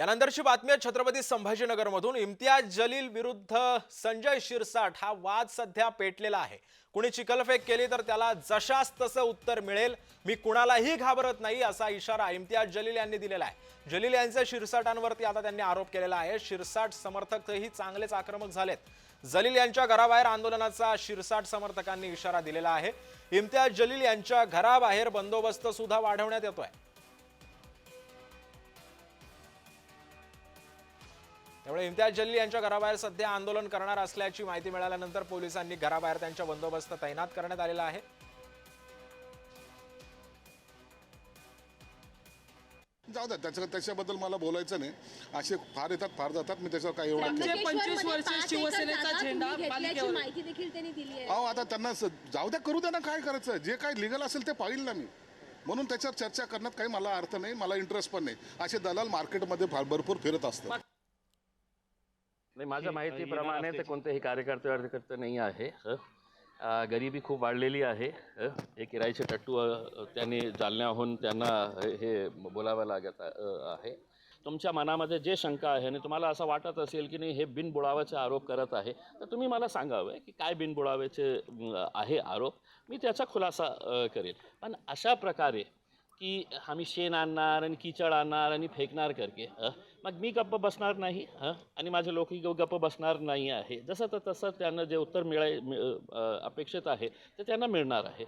यानंतरची बातमी आहे छत्रपती संभाजीनगरमधून. इम्तियाज जलील विरुद्ध संजय शिरसाट हा वाद सध्या पेटलेला आहे. कुणी चिखलफेक केली तर त्याला जशास तसं उत्तर मिळेल. मी कुणालाही घाबरत नाही असा इशारा इम्तियाज जलील यांनी दिलेला आहे. जलील यांच्या शिरसाटांवरती आता त्यांनी आरोप केलेला आहे. शिरसाट समर्थकही चांगलेच आक्रमक झालेत. जलील यांच्या घराबाहेर आंदोलनाचा शिरसाट समर्थकांनी इशारा दिलेला आहे. इम्तियाज जलील यांच्या घराबाहेर बंदोबस्त सुद्धा वाढवण्यात येतोय. त्यामुळे इम्तियाज जलील यांच्या घराबाहेर सध्या आंदोलन करणार असल्याची माहिती मिळाल्यानंतर पोलिसांनी घराबाहेर त्यांच्या बंदोबस्त तैनात करण्यात आलेला आहे. जाऊ द्या त्याच्या त्याच्याबद्दल मला बोलायचं नाही. असे फार येतात फार जातात. मी त्याच्यावर काही एवढं पंचवीस वर्ष पाच एकर शिवसेनेचा झेंडा पालिकेवर. माहिती देखील त्यांनी दिली आहे. अहो आता त्यांना स- जाऊ द्या करू द्या ना काय करायचं? जे काय लिगल असेल ते पाहिल ना मी. म्हणून त्याच्यावर चर्चा करण्यात काही मला अर्थ नाही मला इंटरेस्ट पण नाही. असे दलाल मार्केटमध्ये फार भरपूर फिरत असतात. नाही माझ्या माहितीप्रमाणे ते कोणतेही कार्यकर्ते कार्यकर्ते नाही आहे हं. गरिबी खूप वाढलेली आहे हं. किरायचे टट्टू त्यांनी जालन्याहून त्यांना हे- बोलावं लागत आहे तुमच्या मनामध्ये जे शंका आहे आणि तुम्हाला असं वाटत असेल की नाही हे बिनबुडावाचे आरोप करत आहे तर तुम्ही मला सांगावं की काय बिनबुडावेचे आहे आरोप मी त्याचा खुलासा अं, करेल पण अशा प्रकारे की आम्ही शेण आणणार आणि किचड आणणार आणि फेकणार करके मग मी गप्प बसणार नाही आणि माझे लोकही गप्प बसणार नाही आहे. जसं तर तसं त्यांना जे उत्तर मिळाय अपेक्षित आहे ते त्यांना मिळणार आहे.